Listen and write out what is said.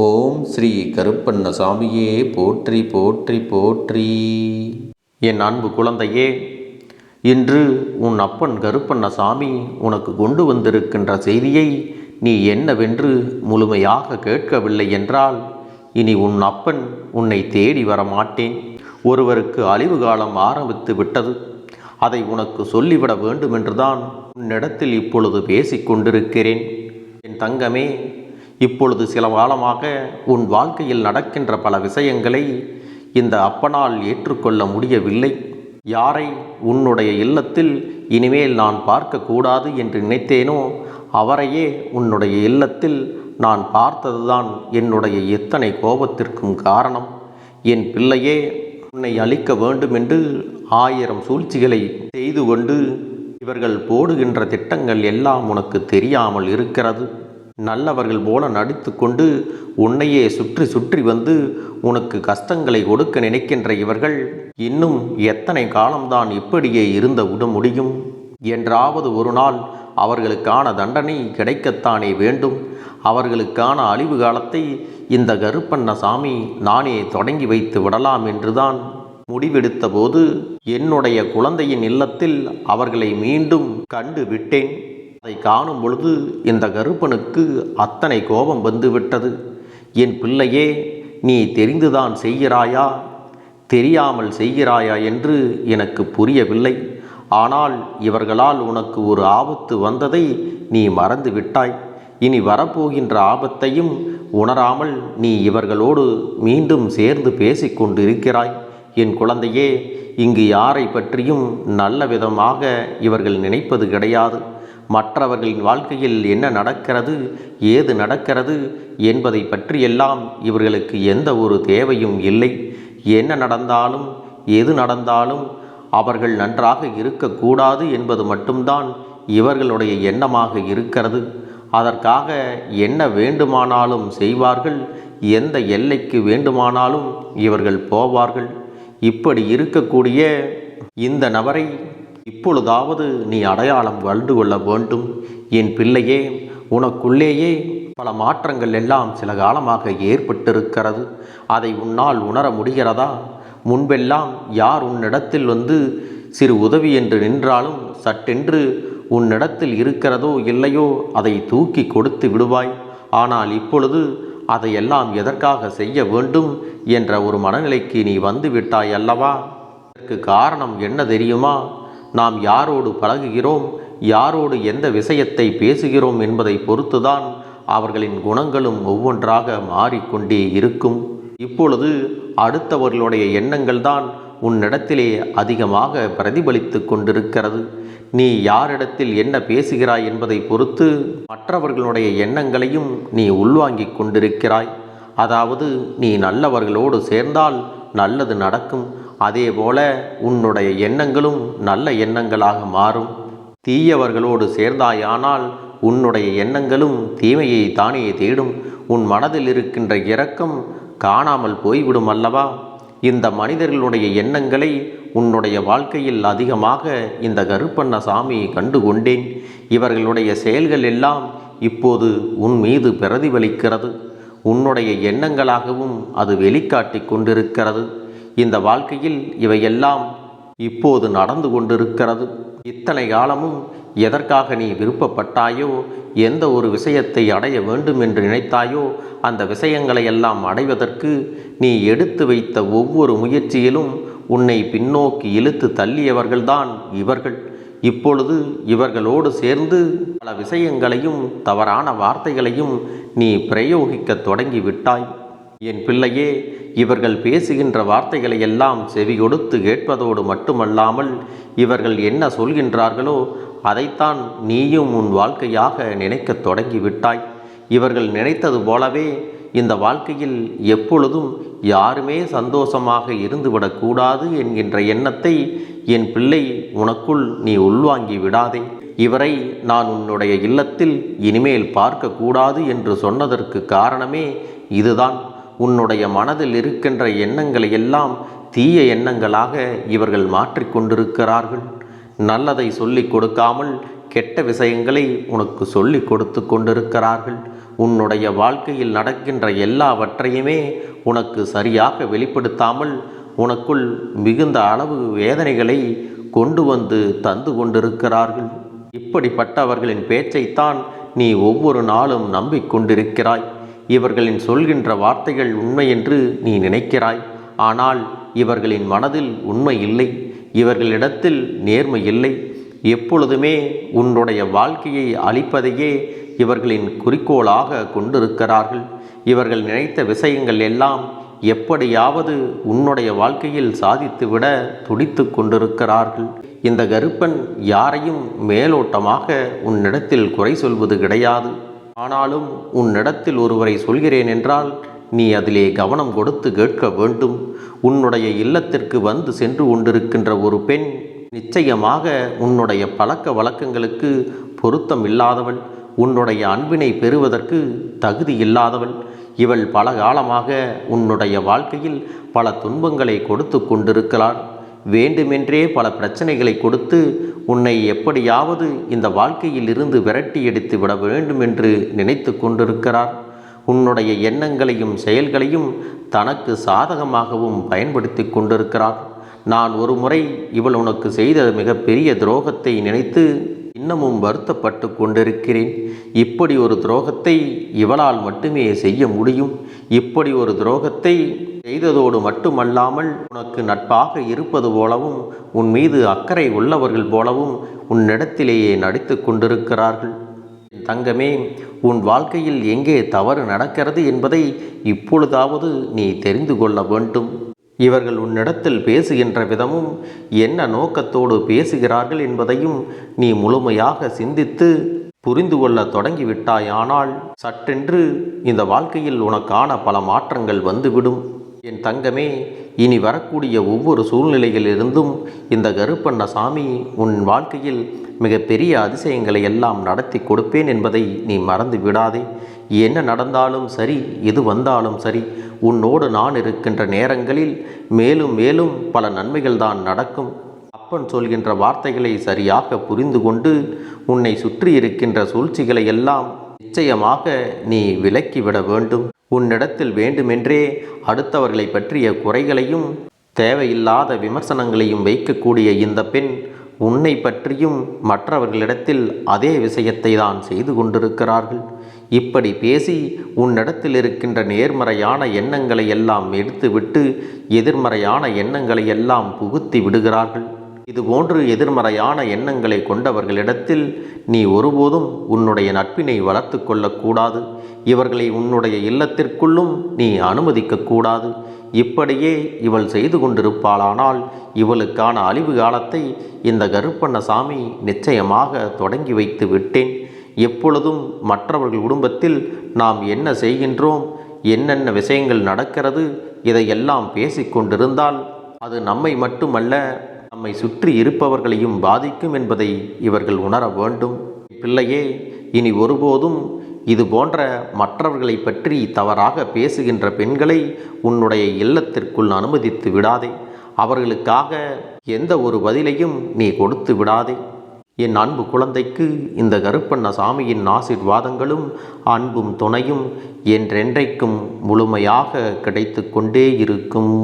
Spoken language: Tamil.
ஓம் ஸ்ரீ கருப்பண்ணசாமியே போற்றி போற்றி போற்றி. என் அன்பு குழந்தையே இன்று உன் அப்பன் கருப்பண்ணசாமி உனக்கு கொண்டு வந்திருக்கின்ற செய்தியை நீ என்னவென்று முழுமையாக கேட்கவில்லை என்றால் இனி உன் அப்பன் உன்னை தேடி வர மாட்டேன் ஒருவருக்கு அழிவு காலம் ஆரம்பித்து விட்டது. அதை உனக்கு சொல்லிவிட வேண்டுமென்றுதான் உன்னிடத்தில் இப்பொழுது பேசிக் கொண்டிருக்கிறேன் என் தங்கமே இப்பொழுது சில காலமாக உன் வாழ்க்கையில் நடக்கின்ற பல விஷயங்களை இந்த அப்பனால் ஏற்றுக்கொள்ள முடியவில்லை. யாரை உன்னுடைய இல்லத்தில் இனிமேல் நான் பார்க்கக்கூடாது என்று நினைத்தேனோ அவரையே உன்னுடைய இல்லத்தில் நான் பார்த்ததுதான் என்னுடைய எத்தனை கோபத்திற்கும் காரணம். என் பிள்ளையே உன்னை அழிக்க வேண்டும் என்று ஆயிரம் சூழ்ச்சிகளை செய்து கொண்டு இவர்கள் போடுகின்ற திட்டங்கள் எல்லாம் உனக்கு தெரியாமல் இருக்கிறது. நல்லவர்கள் போல நடித்துக்கொண்டு உன்னையே சுற்றி சுற்றி வந்து உனக்கு கஷ்டங்களை கொடுக்க நினைக்கின்ற இவர்கள் இன்னும் எத்தனை காலம்தான் இப்படியே இருந்த விட முடியும்? என்றாவது ஒரு நாள் அவர்களுக்கான தண்டனை கிடைக்கத்தானே வேண்டும். அவர்களுக்கான அழிவு காலத்தை இந்த கருப்பண்ண சாமி நானே தொடங்கி வைத்து விடலாம் என்றுதான் முடிவெடுத்த போது என்னுடைய குழந்தையின் இல்லத்தில் அவர்களை மீண்டும் கண்டு விட்டேன். அதை காணும் பொழுது இந்த கருப்பனுக்கு அத்தனை கோபம் வந்துவிட்டது என் பிள்ளையே நீ தெரிந்துதான் செய்கிறாயா? தெரியாமல் செய்கிறாயா என்று எனக்கு புரியவில்லை. ஆனால் இவர்களால் உனக்கு ஒரு ஆபத்து வந்ததை நீ மறந்து விட்டாய். இனி வரப்போகின்ற ஆபத்தையும் உணராமல் நீ இவர்களோடு மீண்டும் சேர்ந்து பேசிக்கொண்டிருக்கிறாய் என் குழந்தையே இங்கு யாரை பற்றியும் நல்ல விதமாக இவர்கள் நினைப்பது கிடையாது. மற்றவர்களின் வாழ்க்கையில் என்ன நடக்கிறது ஏது நடக்கிறது என்பதை பற்றியெல்லாம் இவர்களுக்கு எந்த ஒரு தேவையும் இல்லை. என்ன நடந்தாலும் எது நடந்தாலும் அவர்கள் நன்றாக இருக்கக்கூடாது என்பது மட்டும்தான் இவர்களுடைய எண்ணமாக இருக்கிறது. அதற்காக என்ன வேண்டுமானாலும் செய்வார்கள் எந்த எல்லைக்கு வேண்டுமானாலும் இவர்கள் போவார்கள். இப்படி இருக்கக்கூடிய இந்த நபரை இப்பொழுதாவது நீ அடையாளம் கண்டு கொள்ள வேண்டும். என் பிள்ளையே உனக்குள்ளேயே பல மாற்றங்கள் எல்லாம் சில காலமாக ஏற்பட்டிருக்கிறது. அதை உன்னால் உணர முடிகிறதா? முன்பெல்லாம் யார் உன்னிடத்தில் வந்து சிறு உதவி என்று நின்றாலும் சட்டென்று உன்னிடத்தில் இருக்கிறதோ இல்லையோ அதை தூக்கி கொடுத்து விடுவாய். ஆனால் இப்பொழுது அதையெல்லாம் எதற்காக செய்ய வேண்டும் என்ற ஒரு மனநிலைக்கு நீ வந்து விட்டாய் அல்லவா? இதற்கு காரணம் என்ன தெரியுமா? நாம் யாரோடு பழகுகிறோம்? யாரோடு எந்த விஷயத்தை பேசுகிறோம் என்பதை பொறுத்துதான் அவர்களின் குணங்களும் ஒவ்வொன்றாக மாறிக்கொண்டே இருக்கும். இப்பொழுது அடுத்தவர்களுடைய எண்ணங்கள் தான் உன்னிடத்திலே அதிகமாக பிரதிபலித்து கொண்டிருக்கிறது. நீ யாரிடத்தில் என்ன பேசுகிறாய் என்பதை பொறுத்து மற்றவர்களுடைய எண்ணங்களையும் நீ உள்வாங்கிக் கொண்டிருக்கிறாய். அதாவது நீ நல்லவர்களோடு சேர்ந்தால் நல்லது நடக்கும். அதேபோல உன்னுடைய எண்ணங்களும் நல்ல எண்ணங்களாக மாறும். தீயவர்களோடு சேர்ந்தாயானால் உன்னுடைய எண்ணங்களும் தீமையை தானே தேடும். உன் மனதில் இருக்கின்ற இரக்கம் காணாமல் போய்விடும் அல்லவா? இந்த மனிதர்களுடைய எண்ணங்களை உன்னுடைய வாழ்க்கையில் அதிகமாக இந்த கருப்பண்ண சாமியை கண்டு கொண்டேன் இவர்களுடைய செயல்கள் எல்லாம் இப்போது உன் மீது பிரதிபலிக்கிறது. உன்னுடைய எண்ணங்களாகவும் அது வெளிக்காட்டி கொண்டிருக்கிறது. இந்த வாழ்க்கையில் இவையெல்லாம் இப்போது நடந்து கொண்டிருக்கிறது. இத்தனை காலமும் எதற்காக நீ விருப்பப்பட்டாயோ எந்த ஒரு விஷயத்தை அடைய வேண்டும் என்று நினைத்தாயோ அந்த விஷயங்களை எல்லாம் அடைவதற்கு நீ எடுத்து வைத்த ஒவ்வொரு முயற்சியிலும் உன்னை பின்னோக்கி இழுத்து தள்ளியவர்கள்தான் இவர்கள். இப்பொழுது இவர்களோடு சேர்ந்து பல விஷயங்களையும் தவறான வார்த்தைகளையும் நீ பிரயோகிக்க தொடங்கி விட்டாய் என் பிள்ளையே இவர்கள் பேசுகின்ற வார்த்தைகளை எல்லாம் செவி கொடுத்து கேட்பதோடு மட்டுமல்லாமல் இவர்கள் என்ன சொல்கின்றார்களோ அதைத்தான் நீயும் உன் வாழ்க்கையாக நினைக்கத் தொடங்கி விட்டாய் இவர்கள் நினைத்தது போலவே இந்த வாழ்க்கையில் எப்பொழுதும் யாருமே சந்தோஷமாக இருந்துவிடக்கூடாது என்கின்ற எண்ணத்தை என் பிள்ளை உனக்குள் நீ உள்வாங்கி விடாதே. இவரை நான் உன்னுடைய இல்லத்தில் இனிமேல் பார்க்கக்கூடாது என்று சொன்னதற்கு காரணமே இதுதான். உன்னுடைய மனதில் இருக்கின்ற எண்ணங்களை எல்லாம் தீய எண்ணங்களாக இவர்கள் மாற்றிக்கொண்டிருக்கிறார்கள் நல்லதை சொல்லிக் கொடுக்காமல் கெட்ட விஷயங்களை உனக்கு சொல்லிக் கொடுத்து கொண்டிருக்கிறார்கள். உன்னுடைய வாழ்க்கையில் நடக்கின்ற எல்லாவற்றையுமே உனக்கு சரியாக வெளிப்படுத்தாமல் உனக்குள் மிகுந்த அளவு வேதனைகளை கொண்டு வந்து தந்து கொண்டிருக்கிறார்கள். இப்படிப்பட்டவர்களின் பேச்சைத்தான் நீ ஒவ்வொரு நாளும் நம்பிக்கொண்டிருக்கிறாய் இவர்களின் சொல்கின்ற வார்த்தைகள் உண்மை என்று நீ நினைக்கிறாய். ஆனால் இவர்களின் மனதில் உண்மை இல்லை. இவர்களிடத்தில் நேர்மை இல்லை. எப்பொழுதுமே உன்னுடைய வாழ்க்கையை அழிப்பதையே இவர்களின் குறிக்கோளாக கொண்டிருக்கிறார்கள். இவர்கள் நினைத்த விஷயங்கள் எல்லாம் எப்படியாவது உன்னுடைய வாழ்க்கையில் சாதித்துவிட துடித்து கொண்டிருக்கிறார்கள். இந்த கருப்பன் யாரையும் மேலோட்டமாக உன்னிடத்தில் குறை சொல்வது கிடையாது. ஆனாலும் உன்னிடத்தில் ஒருவரை சொல்கிறேன் என்றால் நீ அதிலே கவனம் கொடுத்து கேட்க வேண்டும். உன்னுடைய இல்லத்திற்கு வந்து சென்று கொண்டிருக்கின்ற ஒரு பெண் நிச்சயமாக உன்னுடைய பழக்க வழக்கங்களுக்கு பொருத்தம் இல்லாதவள். உன்னுடைய அன்பினை பெறுவதற்கு தகுதி இல்லாதவள். இவள் பல காலமாக உன்னுடைய வாழ்க்கையில் பல துன்பங்களை கொடுத்து கொண்டிருக்கிறாள். வேண்டுமென்றே பல பிரச்சனைகளை கொடுத்து உன்னை எப்படியாவது இந்த வாழ்க்கையில் இருந்து விரட்டி எடுத்து விட வேண்டும் என்று நினைத்து கொண்டிருக்கிறார். உன்னுடைய எண்ணங்களையும் செயல்களையும் தனக்கு சாதகமாகவும் பயன்படுத்தி கொண்டிருக்கிறார். நான் ஒரு முறை இவள் உனக்கு செய்த மிகப்பெரிய துரோகத்தை நினைத்து இன்னமும் வருத்தப்பட்டு கொண்டிருக்கிறேன். இப்படி ஒரு துரோகத்தை இவளால் மட்டுமே செய்ய முடியும். இப்படி ஒரு துரோகத்தை செய்ததோடு மட்டுமல்லாமல் உனக்கு நட்பாக இருப்பது போலவும் உன் மீது அக்கறை உள்ளவர்கள் போலவும் உன்னிடத்திலேயே நடித்து கொண்டிருக்கிறார்கள். என் தங்கமே உன் வாழ்க்கையில் எங்கே தவறு நடக்கிறது என்பதை இப்பொழுதாவது நீ தெரிந்து கொள்ள வேண்டும். இவர்கள் உன்னிடத்தில் பேசுகின்ற விதமும் என்ன நோக்கத்தோடு பேசுகிறார்கள் என்பதையும் நீ முழுமையாக சிந்தித்து புரிந்து கொள்ள தொடங்கிவிட்டாயானால் சட்டென்று இந்த வாழ்க்கையில் உனக்கான பல மாற்றங்கள் வந்துவிடும். என் தங்கமே இனி வரக்கூடிய ஒவ்வொரு சூழ்நிலையிலிருந்தும் இந்த கருப்பண்ண சாமி உன் வாழ்க்கையில் மிகப்பெரிய அதிசயங்களை எல்லாம் நடத்தி கொடுப்பேன் என்பதை நீ மறந்து விடாதே. என்ன நடந்தாலும் சரி எது வந்தாலும் சரி உன்னோடு நான் இருக்கின்ற நேரங்களில் மேலும் மேலும் பல நன்மைகள் தான் நடக்கும். அப்பன் சொல்கின்ற வார்த்தைகளை சரியாக புரிந்து கொண்டு உன்னை சுற்றி இருக்கின்ற சூழ்ச்சிகளை எல்லாம் நிச்சயமாக நீ விலக்கிவிட வேண்டும். உன்னிடத்தில் வேண்டுமென்றே அடுத்தவர்களை பற்றிய குறைகளையும் தேவையில்லாத விமர்சனங்களையும் வைக்கக்கூடிய இந்த பெண் உன்னை பற்றியும் மற்றவர்களிடத்தில் அதே விஷயத்தை தான் செய்து கொண்டிருக்கிறார்கள். இப்படி பேசி உன்னிடத்தில் இருக்கின்ற நேர்மறையான எண்ணங்களை எல்லாம் எடுத்துவிட்டு எதிர்மறையான எண்ணங்களை எல்லாம் புகுத்தி விடுகிறார்கள். இதுபோன்று எதிர்மறையான எண்ணங்களை கொண்டவர்களிடத்தில் நீ ஒருபோதும் உன்னுடைய நட்பினை வளர்த்து கொள்ளக்கூடாது. இவர்களை உன்னுடைய இல்லத்திற்குள்ளும் நீ அனுமதிக்கக்கூடாது இப்படியே இவள் செய்து கொண்டிருப்பாளானால் இவளுக்கான அழிவு காலத்தை இந்த கருப்பண்ணசாமி நிச்சயமாக தொடங்கி வைத்து விட்டேன். எப்பொழுதும் மற்றவர்கள் குடும்பத்தில் நாம் என்ன செய்கின்றோம்? என்னென்ன விஷயங்கள் நடக்கிறது? இதையெல்லாம் பேசிக்கொண்டிருந்தால் அது நம்மை மட்டுமல்ல நம்மை சுற்றி இருப்பவர்களையும் பாதிக்கும் என்பதை இவர்கள் உணர வேண்டும். பிள்ளையே இனி ஒருபோதும் இது போன்ற மற்றவர்களை பற்றி தவறாக பேசுகின்ற பெண்களை உன்னுடைய இல்லத்திற்குள் அனுமதித்து விடாதே. அவர்களுக்காக எந்த ஒரு பதிலையும் நீ கொடுத்து விடாதே. என் அன்பு குழந்தைக்கு இந்த கருப்பண்ண சாமியின் ஆசிர்வாதங்களும் அன்பும் துணையும் என்றென்றைக்கும் முழுமையாக கிடைத்து கொண்டே இருக்கும்.